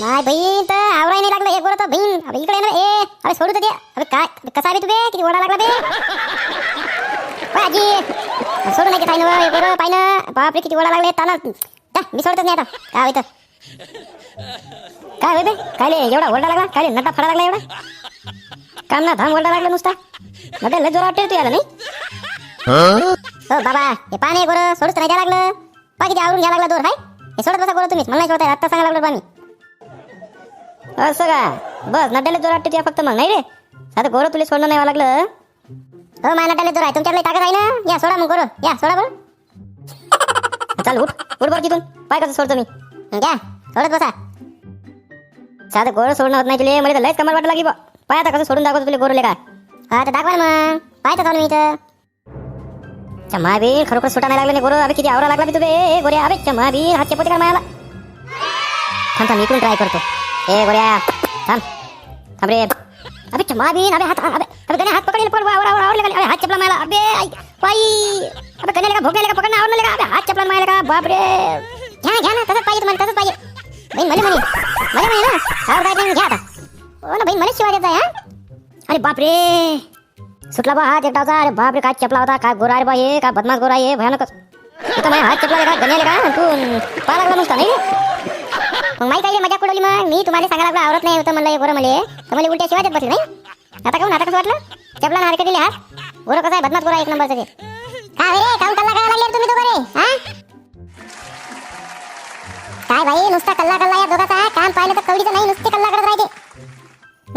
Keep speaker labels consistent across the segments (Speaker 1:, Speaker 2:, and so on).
Speaker 1: नाही बहीण तर आवराय नाही लागलं. एक गोरं तर बहीण अरे इकडे ना. ए अरे सोडू तर दे. अबे काय? कसा आहे तू बे? किती ओढा लागला बे? आजी. सोडू नाही काय ना एक गोरं पाय ना बापरे किती ओढा लागले. ताना जा मी सोडतच नाही आता. काय होतं? काय होय बे काय एवढा ओरडा लागला? काय नटा फडा लागला एवढा? काम ना धाम ओरडा लागला नुसता. नटा लय जोर वाटते तू याला नाही हो बाबा हे पाणी गोरं सोडूच नाही द्या लागलं. पा किती आवरून घ्या लागला दोर हाय. हे सोडत बसा गोरं तुम्हीच मला नाही सोडताय आत्ता सांगा लागलं पाणी. असं का बस नड्याला जोर वाटते तुया फक्त मग नाही रे? साधं गोरं तुला सोडणं नाही लागलं. हो माझ्या नड्याला जोर आहे तुमच्याकडे ताकद आहे ना? या सोडा मग गोरं. या सोडा बरं चाल उठ. उठ बरं तिथून. पाय कसं सोडतो मी. घ्या. सोडत बसा. साधं गोरं सोडणं होत नाही तुले मला तर लयच कमाल वाटत लागली बा. पाय आता कसं सोडून दाखवतो तुला गोरले का हा तर दाखवा ना मग. पाय तर चालू मी इथं. चम्मा बी खरोखर सुटा नाही लागले नाही गोरं. अबे किती आवरा लागला बी तुबे ए गोऱ्या अबे चम्मा बी हात चपते का मायाला. थांब थांब इकडून ट्राय करतो. ए गोऱ्या थांब. थांब रे. अबे चम्मा बी अबे हात अबे अबे गणे हात पकडले पण आवर आवर आवरले अबे हात चपला मायाला. अबे आई बाई अबे गणे लगा भोगले लगा पकडना आवरले लगा अबे हात चपला मायाला का? बाप रे घ्या घ्या ना तसंच पाहिजे तुम्हाला तसंच पाहिजे. मला म्हणे. मला म्हणे ना. घ्या आता. हो ना बहीण मला शिवाय देत आहे हा? अरे बापरे! सुटला बा हात एकटाचा अरे बापरे काय चपला होता काय गोरा अरे बा हे काय बदमाश गोरा हे भयानकच इथं माझ्या हात चपला का गण्याले का? तू पाहा लागला नुसता नाही? मग माहिती आहे मजा कुडवली मग. मी तुम्हाला सांगायला लागलो आवडत नाही होतं म्हणलं हे बरं मला तर मला उलट्या शिवाय देत बसले नाही? आता काहून आता कसं वाटलं? चपला नारके दिले हात गोरं कसं आहे बदमाश गोरा एक नंबरचं ते. काय रे काहून कल्ला करायला लागले तुम्ही दोघं रे हा? काय भाई नुसता कल्ला कल्ला या दोघाचा काम पाहिलं तर कवडीचं नाही नुसते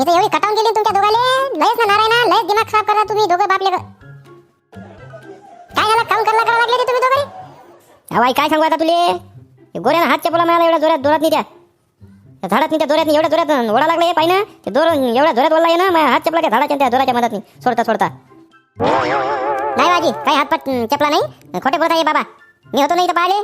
Speaker 1: मी तर एवढी कटावून गेली तुमच्या दोघाले? लयच ना नारायणा लयच दिमाग साफ करा तुम्ही दोघं बापले काय झालं? काम करायला करायला लागले तुम्ही दोघे अवाई काय सांगू आता तुले? गोऱ्यानं हात चपला मिळाला एवढ्या जोरात दोरात नाही त्या झाडात नाही त्या दोऱ्यात एवढ्या जोरात ओढा लागला हे पाहिजे ते दोर एवढ्या जोरात ओढला ना माझ्या हात चपला त्या झाडाच्या त्या दोराच्या मदत नाही सोडता सोडता. नाही बाजी काही हातपाट चपला नाही. खोटे बोलता ये बाबा. मी होतो नाही तर पाहिले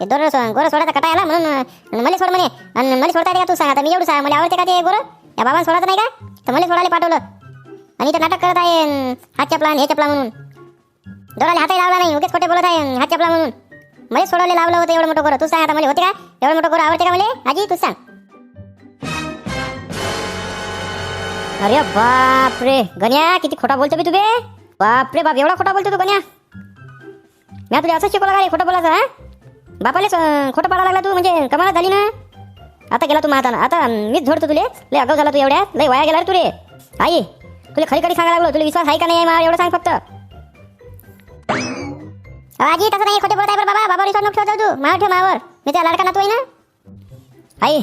Speaker 1: हे दोर गोरं सोडायचा कटायला म्हणून मला सोड म्हणे. आणि मला सोडता येते का तू सांग आता? मी एवढं सांग मला आवडते का ते गोरं? या बाबा सोडायचं नाही का? तर मला सोडायला पाठवलं. आणि इथं नाटक करत आहे अन हात चपला हे चपला म्हणून. दोराला हातही लावला नाही उगेच खोटे बोलत आहे अन हात चपला म्हणून. मला सोडवले लावलं होतं एवढं मोठं गोरं. तू सांग आता मला होते का? एवढं मोठं करू आवडते का मला? आजी तू सांग. अरे बाप रे गण्या किती खोटा बोलतो मी तुझे बाप रे बाप एवढा खोटा बोलतो तू गण्या. मी तुला असं शिकवलं का रे खोटं बोलायचं हा? बापाले खोटं पाडा लागला तू म्हणजे कमाला झाली ना? आता गेला तू महाताना आता मीच झोडतो तुले. लय अगाऊ झाला तू एवढ्यात लय वाया गेला रे तुले. आई तुला खरी खरी सांगायला लागलो. तुला विश्वास आहे का नाही मला एवढं सांग फक्त. आजी तसं नाही. खोटे बोलत आहे बरं बाबा. बाबा विश्वास नको ठेवतो तू. मावर ठेव मावर. मी त्या लाडका नातू आहे ना? आई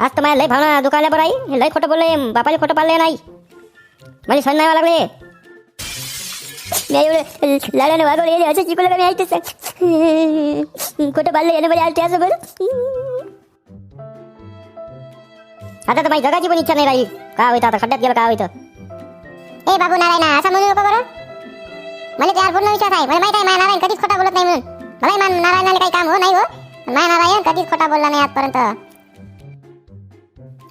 Speaker 1: आज तर माझ्या लय भावना दुखावल्या बरं आई. लय खोटं बोलले बापाला खोटं पाळले नाही माझी सण नाही व्हावं लागले. मी एवढं लाडाने वागवले असं शिकवलं का मी ऐकतेच खोटं पाळलं याने माझ्या आलते असं बरं आता तर माझी जगाची पण इच्छा नाही राहील. काय होतं आता? खड्ड्यात गेलं काय होतं? ए बाबू नारायणा असं म्हणू नको बरं मला त्यावर पूर्ण विश्वास आहे. मला माहीत आहे माझ्या नारायण कधीच खोटा बोलत नाही म्हणून. मला मान नारायणाला काही काम हो नाही हो. माया माझ्या नारायण कधीच खोटा बोलला नाही आजपर्यंत.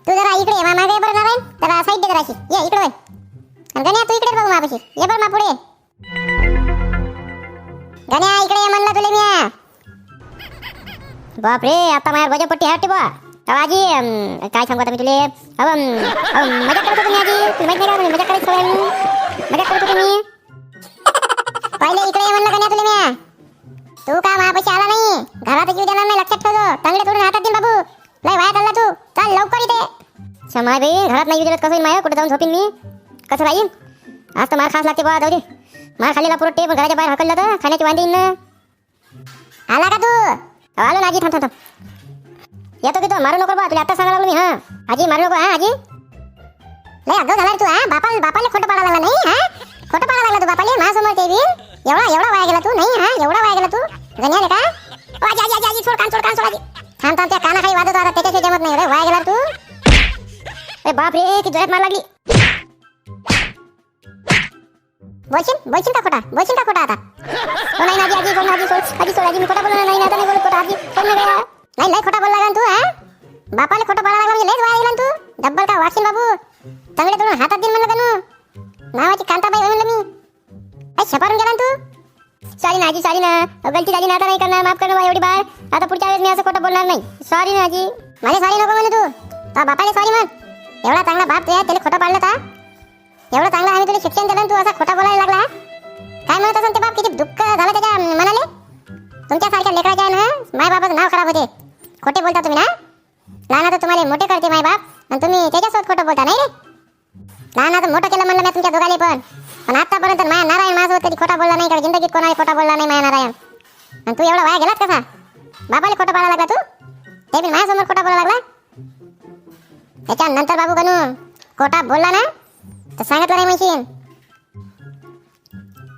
Speaker 1: तू जरा इकडे मा मागे बरं नारायण. जरा साईड दे जराशी ये इकडे वळ. आणि गण्या तू इकडे बघू मापाशी ये बरं मा पुढे. गण्या इकडे ये म्हणलं तुले मी. बापरे आता माझ्या वजपट्टी हटते बा आजी काय सांगू आता मी तुले? अहो, मजा करत होतो मी आजी तुला माहीत नाही का? मजा करायची सवय आहे मजा करत होतो मी? पहिले इकडे ये म्हणलं गण्या तुले मी तू का मापाशी आला नाही? घरात येऊ देणार नाही लक्षात ठेवतो. चांगले तोडून हातात देईन बाबू. लय वाया चालला तू. चाल लवकर इथे. क्षमा बाई घरात नाही विचारत कसं होईल माया? कुठे जाऊन झोपीन मी? कसं राहीन? आज तर मार खास लागते बा जाऊ दे. मार खाल्लेला पुरं टेप पण घराच्या बाहेर हकललं तर खाण्याची वांदी ना. आला का तू? अहो, आलो ना आजी थांब थांब थांब. येतो की तो? मारू नको बा तुला आता सांगा लागलो मी हा. आजी मारू नको हा आजी. लय अगं झाला तू हा? बापा बापाला खोटं पाडा लागला नाही हा? खोटं पाडा लागला तू बापाले माझ्यासमोर ते बी एवढा एवढा वाया गेला तू नाही हा? एवढा वाया गेला तू? गण्याले का? आजी आजी आजी आजी सोड कान सोड कान सोड आजी. थांब थांब त्या कानाखाली वाजत होता त्याच्याशिवाय जमत नाही रे वाया गेला तू. अरे बाप रे की जोरात मार लागली. बोलशील? बोलशील का खोटा? बोलशील का खोटा आता? नाही आजी आजी सोड आजी सोड. आजी सोड आजी मी खोटा बोलणार नाही आता नाही बोलत खोटा आजी. सोड ना नाही लय खोटा बोलला तू हा? बापाला खोटं बोलायला लागला म्हणजे लयच वाया गेला तू? डब्बल का वाशील बाबू? चांगले तोडून हातात देईन म्हणलं का नावाची कांताबाई होय म्हणलं मी. ना तू? सॉरी ना. गलती झाली ना आता नाही करणार माफ करणार बा एवढी बाळ. आता पुढच्या वेळेस मी असं खोटं बोलणार नाही. सॉरी ना आजी मला सॉरी नको म्हणे तू. तो बापाले सॉरी म्हण. एवढा चांगला बाप तुझ्या त्याला खोटं पाडलं का? एवढं चांगलं आम्ही तुला शिक्षण दिलं तू असा खोटा बोलायला लागला? काय म्हणत असेल ते बाप? किती दुःख झालं त्याच्या मनाले? तुमच्यासारख्या लेकराच्या ना माय बापाचं नाव खराब होते. खोटे बोलता तुम्ही ना? लहान तर तुम्हाला मोठे करते माय बाप. आणि तुम्ही त्याच्यासोबत खोटं बोलता नाही रे? तर मोठं केलं म्हणलं मी तुमच्या दोघाले पण. पण आतापर्यंत माया नारायण माझ्यासोबत कधी खोटा बोलला नाही का जिंदगीत कोणाला खोटा बोलला नाही माया नारायण. आणि तू एवढा वाया गेलात कसा? बाबाला खोटं बोलायला लागला तू? ते बी माझ्यासमोर खोटा बोलायला लागला? त्याच्यानंतर बाबू गणू खोटा बोलला ना तर सांगितलं नाही म्हणशील.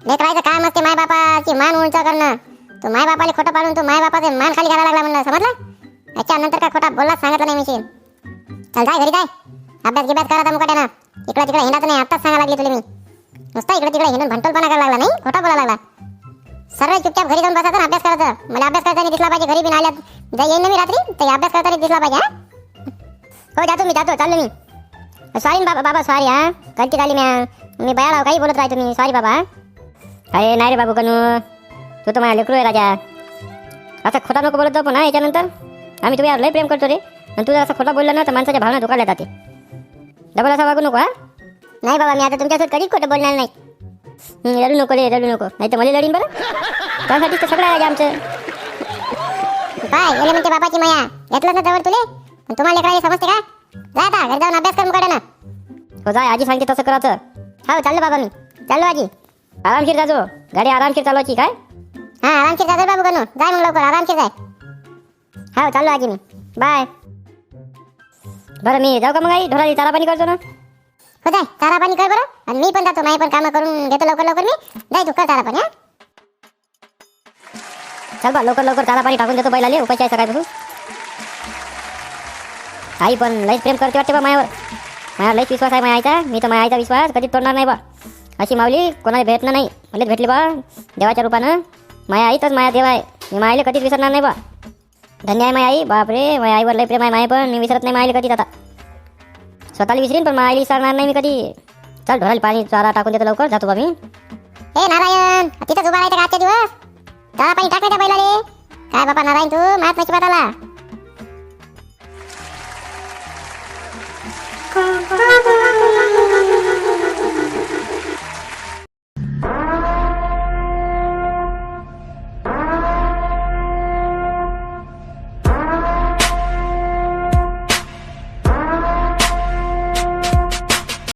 Speaker 1: लेकरायचं काम असते माय बापाची मान उंच करणं. तू माय बापाला खोटं पाडून तू माय बापाचे मान खाली घालायला लागला म्हणलं समजलं? याच्यानंतर काय खोटा बोलला सांगितलं नाही मिशील चल जाय घरी जाय. अभ्यास गिभ्यास करा आता मुकाट्यानं. इकडं तिकडे हिंडाचं नाही आत्ताच सांगा लागली तुला मी. नुसता इकडे तिकडे हिंडून भंटोलपणा करायला लागला नाही? खोटा बोलायला लागला. सर्व चुपचाप घरी जाऊन बसायचं अभ्यास करायचं. मला अभ्यास करताना दिसला पाहिजे. घरी बी आल्यात. जा येईन ना मी रात्री? तर अभ्यास करताना दिसला पाहिजे हो? जातो मी जातो. चाललो मी. सॉरी बाबा बाबा सॉरी हा? गलती झाली म्या. मी बयाला काही बोलत राहतो मी सॉरी बाबा अरे नाही रे बाबू कनू. तू तर माझ्या लेकरू आहे राजा. असं खोटा नको बोलत जाऊ पण याच्यानंतर? आम्ही तुझ्यावर लय प्रेम करतो रे आणि तुझं असं खोटा बोललं ना तर माणसाच्या भावना धोकायला जाते डबल असं वागू नको हा नाही बाबा मी आता तुमच्यासोबत कधीच खोटं बोलणार नाही हं, रडू नको रे रडू नको नाही तर मला लढीन बरं त्यासाठीच तर सगळं आहे आमचं काय गेले म्हणते बापाची माया घेतलं ना जवळ तुले पण तुम्हाला लेकराले समजते का जा आता घरी जाऊन अभ्यास करून काढा ना हो जाय आजी सांगते तसं करायचं हो चाललो बाबा मी चाललो आजी आरामशीर जाजो गाडी आरामशीर चालवायची काय हा आरामशीर जाजो बाबू गणू जाय मग लवकर आरामशीर जाय हो चाललो आजी मी. बाय. बरं मी जाऊ का मग आई? ढोराली चारा पाणी करतो ना. हो जाय. चारा पाणी कर बरं. आणि मी पण जातो. माझी पण कामं करून घेतो लवकर लवकर मी. जाय तू कर चारा पाणी हा. चल बा लवकर लवकर चारा पाणी टाकून देतो बैलाले. उपाशी आहे सकाळपासून आई पण लईच प्रेम करते वाटते बा मायावर. माझ्या लईच विश्वास आहे माझ्या आईचा मी तर माझ्या आईचा विश्वास कधीच तोडणार नाही बा. अशी माऊली कोणाला भेटणं नाही. मलाच भेटली बा देवाच्या रूपानं. माया आईतच माया देव आहे. मी मायाला कधीच विसरणार नाही बा. धन्य आहे माय आई बापरे माझ्या आईवर लय प्रेम आहे माय पण. मी विसरत नाही मायला कधीच आता. स्वतःला विसरीन पण मायला विसरणार नाही मी कधी. चल ढोराला पाणी चारा टाकून देतो लवकर. जातो बा मी ए नारायण तिथंच उभा राहायचं का आजच्या दिवस? चारा पाणी टाकायच्या बैलाले. काय बापा नारायण तू मात नशिबात आला